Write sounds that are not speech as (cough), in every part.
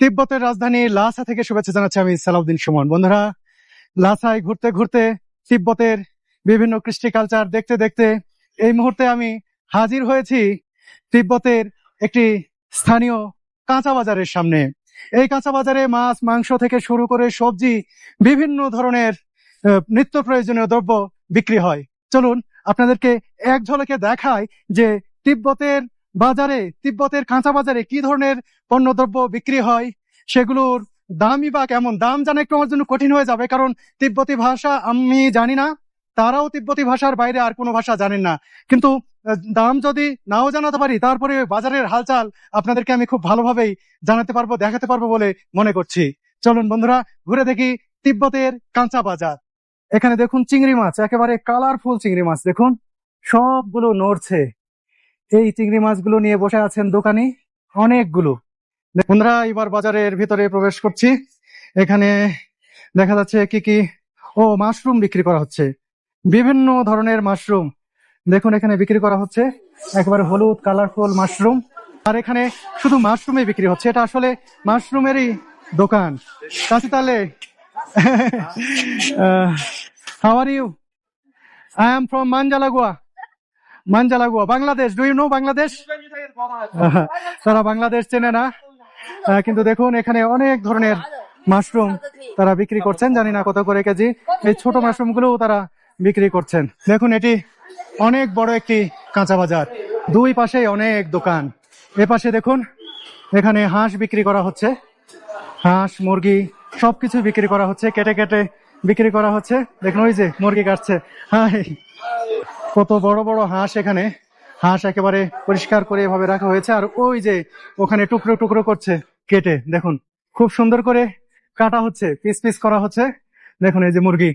তিব্বতের রাজধানী লাসা থেকে শুভেচ্ছা জানাচ্ছি আমি সালাউদ্দিন সুমন। বন্ধুরা, লাসায় ঘুরতে ঘুরতে তিব্বতের বিভিন্ন কৃষ্টি কালচার দেখতে দেখতে এই মুহূর্তে আমি হাজির হয়েছি তিব্বতের একটি স্থানীয় কাঁচা বাজারের সামনে। এই কাঁচা বাজারে মাছ, মাংস থেকে শুরু করে সবজি, বিভিন্ন ধরনের নিত্য প্রয়োজনীয় দ্রব্য বিক্রি হয়। চলুন, আপনাদেরকে এক ঝলকে দেখায় যে তিব্বতের বাজারে, তিব্বতের কাঁচা বাজারে কি ধরনের পণ্যদ্রব্য বিক্রি হয়? সেগুলোর দামই বা কেমন? দাম জানা একটু আমার জন্য কঠিন হয়ে যাবে, কারণ তিব্বতি ভাষা আমি জানি না, তারাও তিব্বতি ভাষার বাইরে আর কোনো ভাষা জানেন না। কিন্তু দাম যদি নাও জানাতে পারি, তারপরে বাজারের হালচাল আপনাদেরকে আমি খুব ভালোভাবেই জানাতে পারব, দেখাতে পারব বলে মনে করছি। চলুন বন্ধুরা, ঘুরে দেখি তিব্বতের কাঁচা বাজার। এখানে দেখুন চিংড়ি মাছ, একেবারে কালারফুল চিংড়ি মাছ। দেখুন, সবগুলো নড়ছে। এই চিংড়ি মাছগুলো নিয়ে বসে আছেন দোকানে অনেকগুলো। বন্ধুরা, এবার বাজারের ভিতরে প্রবেশ করছি। এখানে দেখা যাচ্ছে কি কি, ও, মাশরুম বিক্রি করা হচ্ছে। বিভিন্ন ধরনের মাশরুম। দেখুন, এখানে বিক্রি করা হচ্ছে। একেবারে হলুদ, কালারফুল মাশরুম। আর এখানে শুধু মাশরুমই বিক্রি হচ্ছে। এটা আসলে মাশরুমেরই দোকান। কাছে তাহলে how are you I am from মানজালাগুয়া মানজালাগুয়া Bangladesh do you know Bangladesh? তারা বাংলাদেশ চেনে না। কিন্তু দেখুন, এখানে অনেক ধরনের মাশরুম তারা বিক্রি করছেন, জানি না কত করে কেজি। এই ছোট মাশরুমগুলো তারা বিক্রি করছেন। দেখুন, এটি অনেক বড় একটি কাঁচা বাজার। দুই পাশে অনেক দোকান। এ পাশে দেখুন, এখানে হাঁস বিক্রি করা হচ্ছে। হাঁস, মুরগি, সবকিছু বিক্রি করা হচ্ছে। কেটে কেটে বিক্রি করা হচ্ছে। দেখুন, ওই যে মুরগি কাটছে। হাই। কত বড় বড় হাঁস এখানে? হাঁস একেবারে পরিষ্কার করে এভাবে রাখা হয়েছে। আর ওই যে ওখানে টুকরো টুকরো করছে কেটে, দেখুন। খুব সুন্দর করে কাটা হচ্ছে, পিস পিস করা হচ্ছে। দেখুন এই যে মুরগি।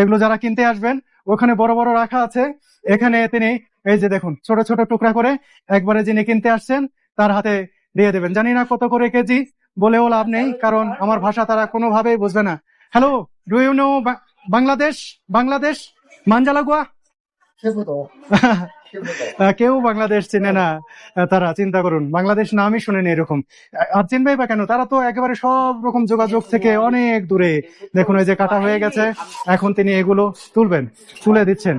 এগুলো যারা কিনতে আসবেন, ওখানে বড় বড় রাখা আছে। এখানে তিনি, এই যে দেখুন, ছোট ছোট টুকরা করে একবারে যিনি কিনতে আসছেন, তার হাতে দিয়ে দেবেন। জানি না কত করে কেজি, বলেও লাভ নেই, কারণ আমার ভাষা তারা কোনোভাবেই বুঝবে না। Hello do you know Bangladesh Bangladesh মানজালাগুয়া (laughs) কেউ বাংলাদেশ চেনে না। তারা চিন্তা করুন। বাংলাদেশ নামই শুনেনি এরকম। আর চিনবেই বা কেন? তারা তো একেবারে সব রকম যোগাযোগ থেকে অনেক দূরে। দেখুন এই যে কাটা হয়ে গেছে। এখন তিনি এগুলো তুলবেন তুলে দিচ্ছেন।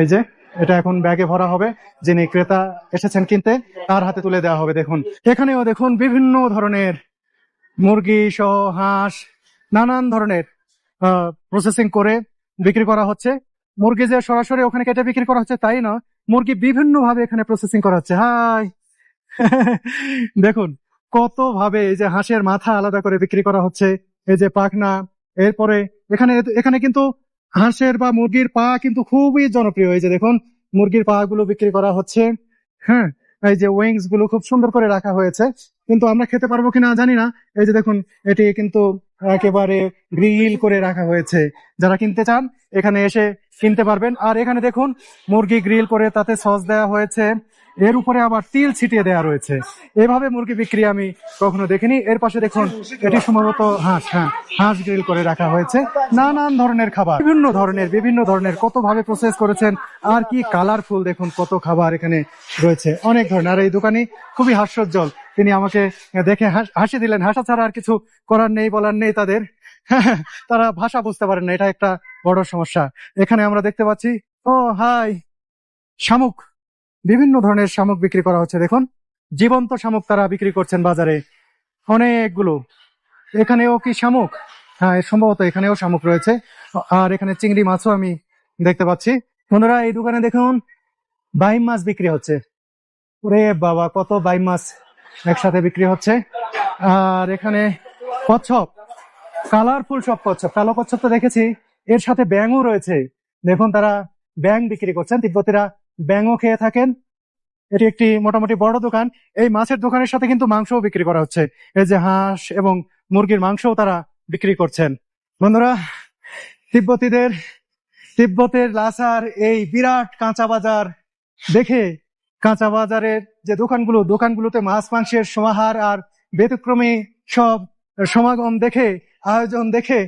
এই যে এটা এখন ব্যাগে ভরা হবে। যিনি ক্রেতা এসেছেন কিনতে তার হাতে তুলে দেওয়া হবে দেখুন। এখানেও দেখুন বিভিন্ন ধরনের মুরগি সহ হাঁস নানান ধরনের প্রসেসিং করে বিক্রি করা হচ্ছে। মুরগি যে সরাসরি ওখানে কেটে বিক্রি করা হচ্ছে তাই না? মুরগি বিভিন্ন ভাবে এখানে প্রসেসিং করা হচ্ছে। হাই! (laughs) দেখুন কত ভাবে এই যে হাঁসের মাথা আলাদা করে বিক্রি করা হচ্ছে, এই যে পাখনা, এরপরে এখানে এখানে কিন্তু হাঁসের বা মুরগির পা কিন্তু খুবই জনপ্রিয়। এই যে দেখুন, মুরগির পা গুলো বিক্রি করা হচ্ছে। হ্যাঁ এই যে উইংসগুলো খুব সুন্দর করে রাখা হয়েছে। কিন্তু আমরা খেতে পারব কিনা জানি না। এই যে দেখুন, এটি কিন্তু একেবারে গ্রিল করে রাখা হয়েছে। যারা কিনতে চান, এখানে এসে কিনতে পারবেন। আর এখানে দেখুন, মুরগি গ্রিল করে তাতে সস দেওয়া হয়েছে। এর উপরে আবার তিল ছিটিয়ে দেওয়া রয়েছে। এভাবে মুরগি বিক্রি আমি কখনো দেখিনি। এর পাশে দেখুন, এটি সম্ভবত হাঁস হ্যাঁ হাঁস গ্রিল করে রাখা হয়েছে। নানান ধরনের খাবার, বিভিন্ন ধরনের বিভিন্ন ধরনের কত ভাবে প্রসেস করেছেন, আর কি কালারফুল দেখুন, কত খাবার এখানে রয়েছে। অনেক ধরনের। আর এই দোকানি খুবই হাস্যোজ্জ্বল। তিনি আমাকে দেখে হাসি দিলেন, হাসা ছাড়া আর কিছু করার নেই, বলার নেই তাদের। (laughs) তারা ভাষা বুঝতে পারেন না। এটা একটা বড় সমস্যা। এখানে আমরা দেখতে পাচ্ছি, ও, হাই। শামুক। বিভিন্ন ধরনের শামুক বিক্রি করা হচ্ছে, দেখুন। জীবন্ত শামুক তারা বিক্রি করছেন বাজারে। অনেকগুলো। এখানেও কি শামুক? হ্যাঁ সম্ভবত এখানেও শামুক রয়েছে। আর এখানে চিংড়ি মাছও আমি দেখতে পাচ্ছি। বন্ধুরা, এই দোকানে দেখুন, বাইম মাছ বিক্রি হচ্ছে। ওরে বাবা, কত বাইম মাছ একসাথে বিক্রি হচ্ছে। আর এখানে কচ্ছপ। কালারফুল সব কচ্ছপ। কালো কচ্ছপ তো দেখেছি। এর সাথে ব্যাঙও রয়েছে। দেখুন তারা ব্যাং বিক্রি করছেন। তিব্বতীরা ব্যাঙও খেয়ে থাকেন। এটি একটি মোটামুটি বড় দোকান। এই মাছের দোকানের সাথে কিন্তু মাংসও বিক্রি করা হচ্ছে। এই যে হাঁস এবং মুরগির মাংসও তারা বিক্রি করছেন। বন্ধুরা, তিব্বতীদের, তিব্বতের লাসার এই বিরাট কাঁচা বাজার দেখে কাঁচা বাজারের যে দোকানগুলো, দোকানগুলোতে মাছ, মাংসের সমাহার আর ব্যতিক্রমী সব সমাগম দেখে, আয়োজন দেখে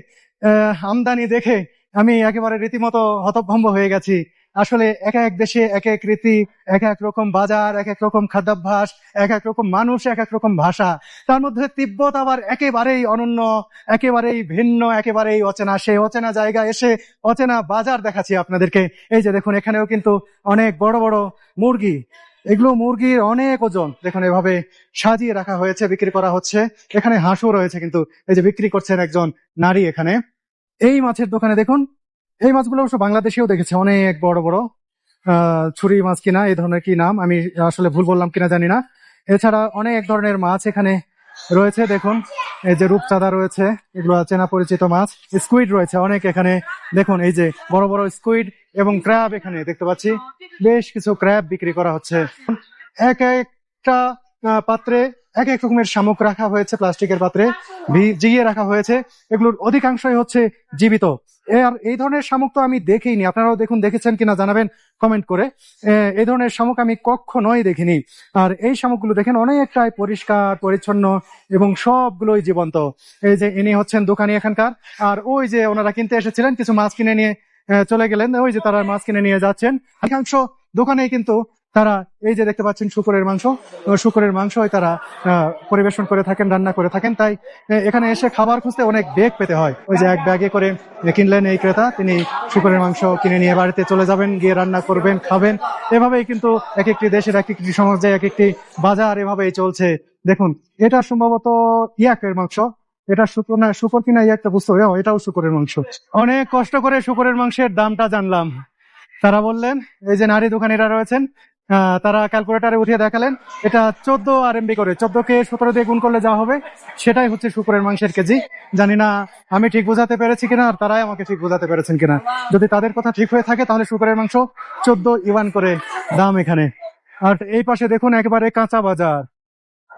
আমদানি দেখে আমি একেবারে রীতিমতো হতভম্ব হয়ে গেছি। আসলে এক এক দেশে এক এক রীতি, এক এক রকম বাজার, এক এক রকম খাদ্যাভ্যাস, এক এক রকম মানুষ, এক এক রকম ভাষা। তার মধ্যে তিব্বত আবার একেবারেই অনন্য, একেবারেই ভিন্ন, একেবারেই অচেনা। সে অচেনা জায়গা এসে অচেনা বাজার দেখাচ্ছি আপনাদেরকে। এই যে দেখুন, এখানেও কিন্তু অনেক বড় বড় মুরগি। এগুলো মুরগির অনেক ওজন। দেখুন এভাবে সাজিয়ে রাখা হয়েছে, বিক্রি করা হচ্ছে। এখানে হাঁসও রয়েছে কিন্তু এই যে বিক্রি করছেন একজন নারী এখানে। এই মাছের দোকানে দেখুন, এই মাছগুলো অবশ্য বাংলাদেশেও দেখেছে, অনেক বড় বড়। ছুরি মাছ কিনা, এই ধরনের কি নাম? আমি আসলে ভুল বললাম কিনা জানি না। এছাড়া অনেক ধরনের মাছ এখানে রয়েছে, দেখুন। এই যে রূপচাঁদা রয়েছে, এগুলো চেনা পরিচিত মাছ। স্কুইড রয়েছে অনেক এখানে। দেখুন, এই যে বড় বড় স্কুইড এবং ক্র্যাব এখানে দেখতে পাচ্ছি। বেশ কিছু ক্র্যাব বিক্রি করা হচ্ছে। এক একটা পাত্রে এক এক রকমের শামুক রাখা হয়েছে, প্লাস্টিকের পাত্রে। জিগিয়ে রাখা হয়েছে। এগুলোর অধিকাংশই হচ্ছে জীবিত। আর এই ধরনের শামুক তো আমি দেখিনি। আপনারাও দেখুন, দেখেছেন কিনা জানাবেন কমেন্ট করে। এই ধরনের শামুক আমি কখনোই দেখিনি। আর এই শামুকগুলো দেখেন, অনেকটাই পরিষ্কার, পরিচ্ছন্ন এবং সবগুলোই জীবন্ত। এই যে ইনি হচ্ছেন দোকানি এখানকার। আর ওই যে ওনারা কিনতে এসেছিলেন, কিছু মাছ কিনে নিয়ে চলে গেলেন। ওই যে তারা মাছ কিনে নিয়ে যাচ্ছেন। অধিকাংশ দোকানেই কিন্তু তারা, এই যে দেখতে পাচ্ছেন শুকরের মাংস শুকরের মাংসই তারা পরিবেশন করে থাকেন, রান্না করে থাকেন। তাই এখানে এসে খাবার খুঁজতে অনেক বেগ পেতে হয়। ওই যে এক ব্যাগে করে কিনলেন এই ক্রেতা, তিনি শুকরের মাংস কিনে নিয়ে বাড়িতে চলে যাবেন, গিয়ে রান্না করবেন, খাবেন। এভাবেই কিন্তু এক একটি দেশের এক একটি সমাজে এক একটি বাজার এভাবেই চলছে। দেখুন, এটা সম্ভবত ইয়াকের মাংস। এটা শুকর না, শুকর কিনা ইয়াকটা বুঝতে হবে। এটাও শুকরের মাংস। অনেক কষ্ট করে শুকরের মাংসের দামটা জানলাম। তারা বললেন, এই যে নারী দোকানিরা রয়েছেন তারা ক্যালকুলেটারে উঠিয়ে দেখালেন। এটা চোদ্দ আর এমবি করে। চোদ্দ কে সতেরো দিয়ে গুণ করলে যা হবে, সেটাই হচ্ছে শুকরের মাংসের কেজি। জানি না আমি ঠিক বোঝাতে পেরেছি কিনা, আর তারাই আমাকে ঠিক বোঝাতে পেরেছেন কিনা। যদি তাদের কথা ঠিক হয়ে থাকে, তাহলে শুকরের মাংস চোদ্দ ইওয়ান করে দাম এখানে। আর এই পাশে দেখুন একেবারে কাঁচা বাজার।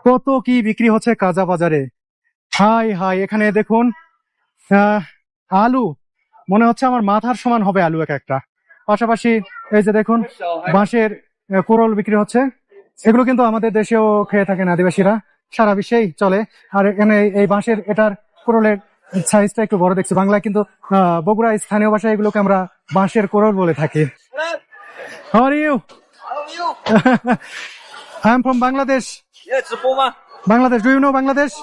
কত কি বিক্রি হচ্ছে কাঁচা বাজারে। হাই হাই, এখানে দেখুন আলু। মনে হচ্ছে আমার মাথার সমান হবে আলু এক একটা। পাশাপাশি এই যে দেখুন, বাঁশের কোরল বিক্রি হচ্ছে এগুলো কিন্তু আমাদের দেশেও খেয়ে থাকেন আদিবাসীরা সারা বিশ্বেই চলে আর এখানে এই- এই বাঁশের এটার কোরলের সাইজটা একটু বড় দেখছি বাংলায় কিন্তু আহ, বগুড়া স্থানীয় ভাষায় এগুলোকে আমরা বাঁশের কোরল বলে থাকি How are you? I am from Bangladesh. 你在直播吗？ Bangladesh. Do you know Bangladesh?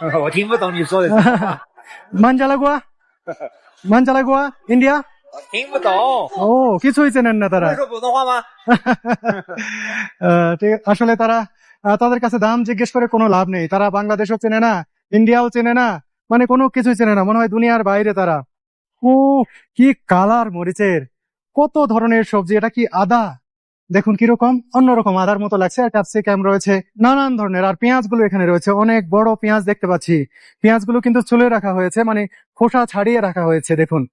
(laughs) 我听不懂你说的， মানজালাগুয়া মানজালাগুয়া India 我 (laughs) (laughs) 听不懂。 ও কিছুই চেনেন না তারা 会说普通话吗？ (laughs) আহ, ঠিক আসলে তারা আহ, তাদের কাছে দাম জিজ্ঞেস করে কোনো লাভ নেই তারা বাংলাদেশও চেনে না ইন্ডিয়াও চেনে না মানে কোনো কিছুই চেনে না মনে হয় দুনিয়ার বাইরে তারা ও কি কালার মরিচের কত ধরনের সবজি এটা কি আদা দেখুন কিরকম অন্যরকম আদার মতো লাগছে আর ক্যাপসিকাম রয়েছে নানান ধরনের আর পেঁয়াজগুলো এখানে রয়েছে অনেক বড় পেঁয়াজ দেখতে পাচ্ছি পেঁয়াজগুলো কিন্তু চুলে রাখা হয়েছে মানে খোসা ছাড়িয়ে রাখা হয়েছে দেখুন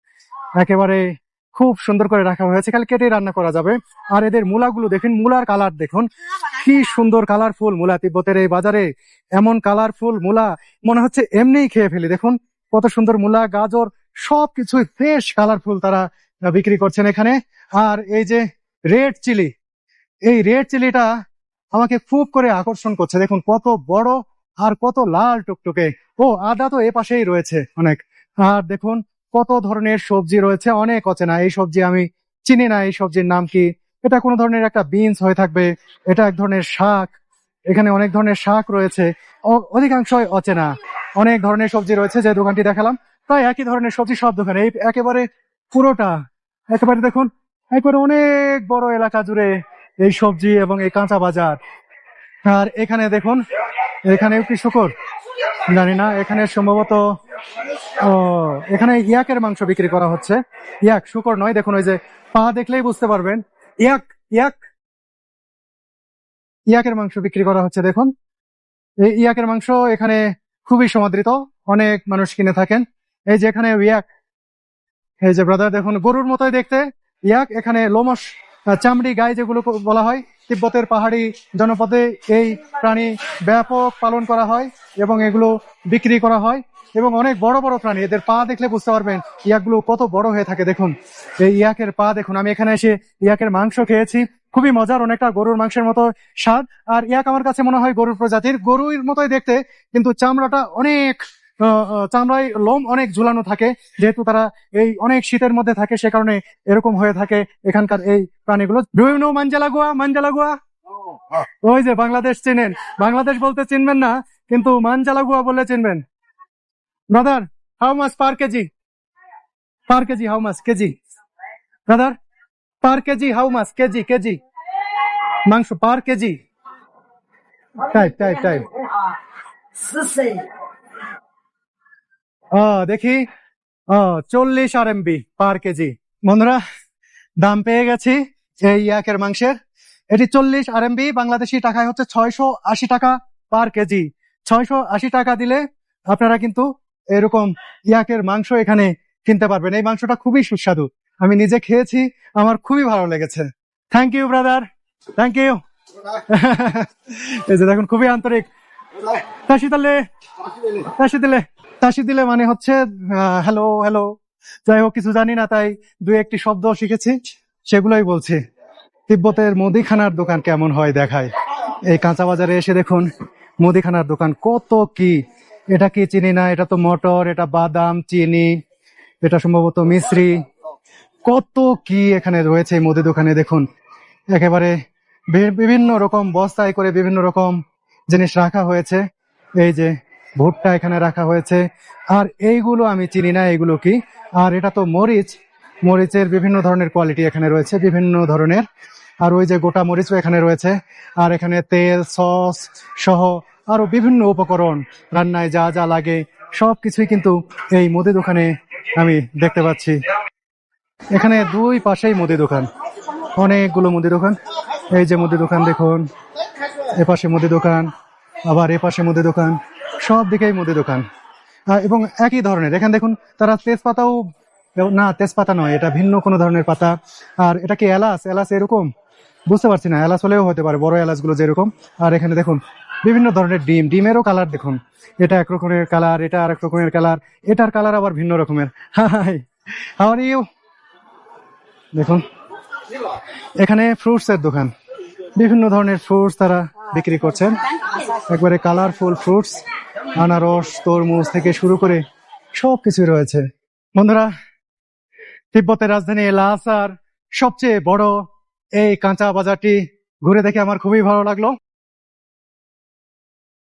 একেবারে খুব সুন্দর করে রাখা হয়েছে। খালি কেটে রান্না করা যাবে। আর এদের মূলাগুলো দেখুন, মূলার কালার দেখুন। কি সুন্দর কালারফুল মূলা তিব্বতের এই বাজারে। এমন কালারফুল মূলা, মনে হচ্ছে এমনিই খেয়ে ফেলি। দেখুন, কত সুন্দর মূলা, গাজর, সবকিছুই ফ্রেশ কালারফুল তারা বিক্রি করছেন এখানে। আর এই যে রেড চিলি এই রেড চিলিটা আমাকে খুব করে আকর্ষণ করছে। দেখুন, কত বড় আর কত লাল টুকটুকে। ও, আদা তো এ পাশেই রয়েছে অনেক। আর দেখুন কত ধরনের সবজি রয়েছে? অনেক অচেনা। এই সবজি আমি চিনি না। এই সবজির নাম কি? এটা কোনো ধরনের একটা বিনস হয়ে থাকবে। এটা এক ধরনের শাক। এখানে অনেক ধরনের শাক রয়েছে। অধিকাংশই অচেনা। অনেক ধরনের সবজি রয়েছে যে দোকানটি দেখালাম। প্রায় একই ধরনের সবজি সব দোকানে। এই একেবারে পুরোটা। একেবারে দেখুন, একেবারে অনেক বড় এলাকা জুড়ে এই সবজি এবং এই কাঁচা বাজার। আর এখানে দেখুন এখানে কি শুকর? জানি না। এখানে সম্ভবত ও, এখানে ইয়াকের মাংস বিক্রি করা হচ্ছে। ইয়াক, শুকর নয়, দেখুন ওই যে পা দেখলেই বুঝতে পারবেন। ইয়াক ইয়াক। ইয়াকের মাংস বিক্রি করা হচ্ছে, দেখুন। এই ইয়াকের মাংস এখানে খুবই সমাদৃত, অনেক মানুষ কিনে থাকেন। এই যে এখানে ইয়াক, এই যে ব্রাদার দেখুন, গরুর মতোই দেখতে। ইয়াক, এখানে লোমস চামড়ি, গায়ে যেগুলো বলা হয়, তিব্বতের পাহাড়ি জনপদে এই প্রাণী ব্যাপক পালন করা হয় এবং এগুলো বিক্রি করা হয়। এবং অনেক বড় বড় প্রাণী এদের পা দেখলে বুঝতে পারবেন ইয়াকগুলো কত বড় হয়ে থাকে। দেখুন এই ইয়াকের পা দেখুন আমি এখানে এসে ইয়াকের মাংস খেয়েছি। খুবই মজার অনেকটা গরুর মাংসের মতো স্বাদ। আর ইয়াক আমার কাছে মনে হয় গরুর প্রজাতির গরুর মতোই দেখতে কিন্তু চামড়াটা অনেক চামড়ায় লোম অনেক ঝুলানো থাকে। যেহেতু তারা এই অনেক শীতের মধ্যে থাকে সে কারণে এরকম হয়ে থাকে এখানকার এই প্রাণীগুলো। বিভিন্ন মাঞ্জালাগুয়া মাঞ্জালাগুয়া? ওই যে বাংলাদেশ চেনেন। বাংলাদেশ বলতে চিনবেন না কিন্তু মানজালাগুয়া বলে চিনবেন। Brother how much per kg per kg how much kg brother per kg how much kg kg মাংস per kg type type type 十岁，দেখি চল্লিশ আর এমবি পার কেজি বন্ধুরা দাম পেয়ে গেছি এই ইয়াকের মাংসের। এটি চল্লিশ আর এমবি বাংলাদেশি টাকায় হচ্ছে ছয়শো আশি টাকা পার কেজি ছয়শো আশি টাকা দিলে আপনারা কিন্তু এরকম ইয়াকের মাংস এখানে কিনতে পারবেন। এই মাংসটা খুবই সুস্বাদু। আমি নিজে খেয়েছি, আমার খুবই ভালো লেগেছে। Thank you brother thank you এই যে দেখুন, খুবই আন্তরিক। তাসি তাহলে তাসি দিলে তাসি দিলে মানে হচ্ছে হ্যালো হ্যালো যাই হোক, কিছু জানি না তাই দুই একটি শব্দ শিখেছি, সেগুলোই বলছি। তিব্বতের মুদিখানার দোকান কেমন হয় দেখায়। এই কাঁচা বাজারে এসে দেখুন, মুদিখানার দোকান কত কি এটা কি চিনি না? এটা তো মটর, এটা বাদাম, চিনি, এটা সম্ভবত মিশ্রি কত কি এখানে রয়েছে মুদি দোকানে, দেখুন। একেবারে বিভিন্ন রকম বস্তায় করে বিভিন্ন রকম জিনিস রাখা হয়েছে। এই যে ভুট্টা এখানে রাখা হয়েছে। আর এইগুলো আমি চিনি না এগুলো কি? আর এটা তো মরিচ। মরিচের বিভিন্ন ধরনের কোয়ালিটি এখানে রয়েছে, বিভিন্ন ধরনের। আর ওই যে গোটা মরিচও এখানে রয়েছে। আর এখানে তেল, সস সহ আরও বিভিন্ন উপকরণ, রান্নায় যা যা লাগে সব কিছুই কিন্তু এই মুদি দোকানে আমি দেখতে পাচ্ছি। এখানে দুই পাশেই মুদি দোকান। অনেকগুলো মুদি দোকান। এই যে মুদি দোকান দেখুন, এপাশে মুদি দোকান, আবার এপাশে মুদি দোকান, সব দিকেই মুদি দোকান। এবং একই ধরনের, এখানে দেখুন, তারা তেজপাতাও, না, তেজপাতা নয়, এটা ভিন্ন কোনো ধরনের পাতা। আর এটা কি এলাচ? এলাচ এরকম? বুঝতে পারছি না, এলাচ হলেও হতে পারে, বড় এলাচগুলো যেরকম। আর এখানে দেখুন, বিভিন্ন ধরনের ডিম, ডিমেরও কালার দেখুন। এটা এক রকমের কালার, এটা আর এক রকমের কালার, এটার কালার আবার ভিন্ন রকমের। হাই হাওয়ার ইউ দেখুন, এখানে ফ্রুটস এর দোকান। বিভিন্ন ধরনের ফ্রুটস তারা বিক্রি করছেন। একবারে কালারফুল ফ্রুটস আনারস, তরমুজ থেকে শুরু করে সব কিছুই রয়েছে। বন্ধুরা, তিব্বতের রাজধানী লাসার সবচেয়ে বড় এই কাঁচা বাজারটি ঘুরে দেখে আমার খুবই ভালো লাগল।